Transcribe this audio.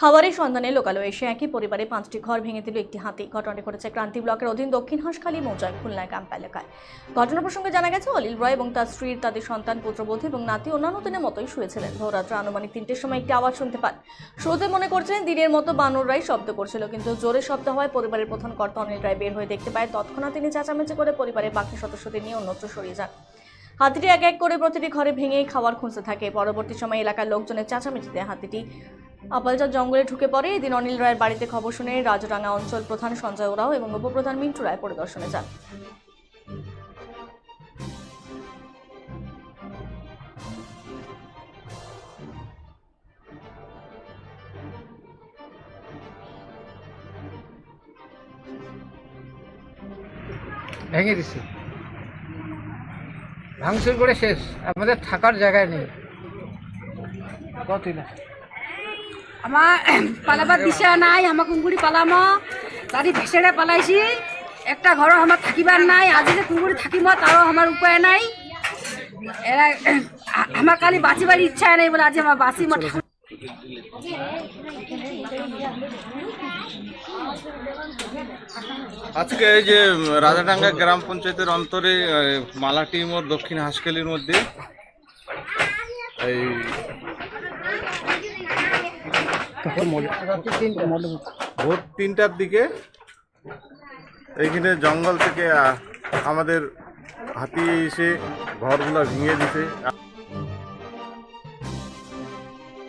খাবারের সন্ধানে লোকালয়ে এসে একই পরিবারে পাঁচটি ঘর ভেঙে দিল একটি হাতি। ঘটনাটি ঘটেছে ক্রান্তি ব্লকের অধীন দক্ষিণ হাঁসখালী মৌজায় খুলনা ক্যাম্প এলাকায়। ঘটনা প্রসঙ্গে জানা গেছে অলিল রয় এবং তার স্ত্রীর, তাদের সন্তান, পুত্রবধূ এবং নাতি অন্যান্য দিনের মতোই শুয়েছিলেন। ভোররাত্রে আনুমানিক তিনটের সময় একটি আওয়াজ শুনতে পান। শুরুতে মনে করছিলেন দিনের মতো বানর রায় শব্দ করছিল, কিন্তু জোরে শব্দ হওয়ায় পরিবারের প্রধান কর্তা অনিল রায় বের হয়ে দেখতে পায়, তৎক্ষণাৎ তিনি চেঁচামেচি করে পরিবারের বাকি সদস্যদের নিয়ে অন্যত্র সরিয়ে যান। হাতিটি এক এক করে প্রতিটি ঘরে ভেঙেই খাওয়ার খুঁজতে থাকে। পরবর্তী সময়ে এলাকার লোকজনের চেঁচামেচিতে হাতিটি আপালচা জঙ্গলে ঢুকে পড়ে এদিন অনিল রায়ের বাড়িতে খবর শুনে রাজরাঙ্গা অঞ্চল প্রধান সঞ্জয় ওরাও এবং উপপ্রধান মিন্টু রায় পরিদর্শনে যান। ভেঙে দিছে। ভাঙচুর করে শেষ। আমাদের থাকার জায়গায় নেই। কত আমার পালাবার দিশা নাই আমার কুঙ্কুরি পালাম। তারি ভেসেড়ে পালাইছি একটা ঘরও আমার থাকিবার নাই আজি যে কুঙ্কুরি থাকিব তারও আমার উপায় নাই। এরা আমার কালি বাঁচিবার ইচ্ছা নাই বলে আজি আমার বাঁচি ঠাকুর আজকে এই যে রাজাডাঙ্গা গ্রাম পঞ্চায়েতের অন্তরে আহ, মালাটি মোড় দক্ষিণ হাঁসখালির মধ্যে এই ভোর তিনটার দিকে এইখানে জঙ্গল থেকে আমাদের হাতি এসে ঘরগুলো ভেঙে দিতে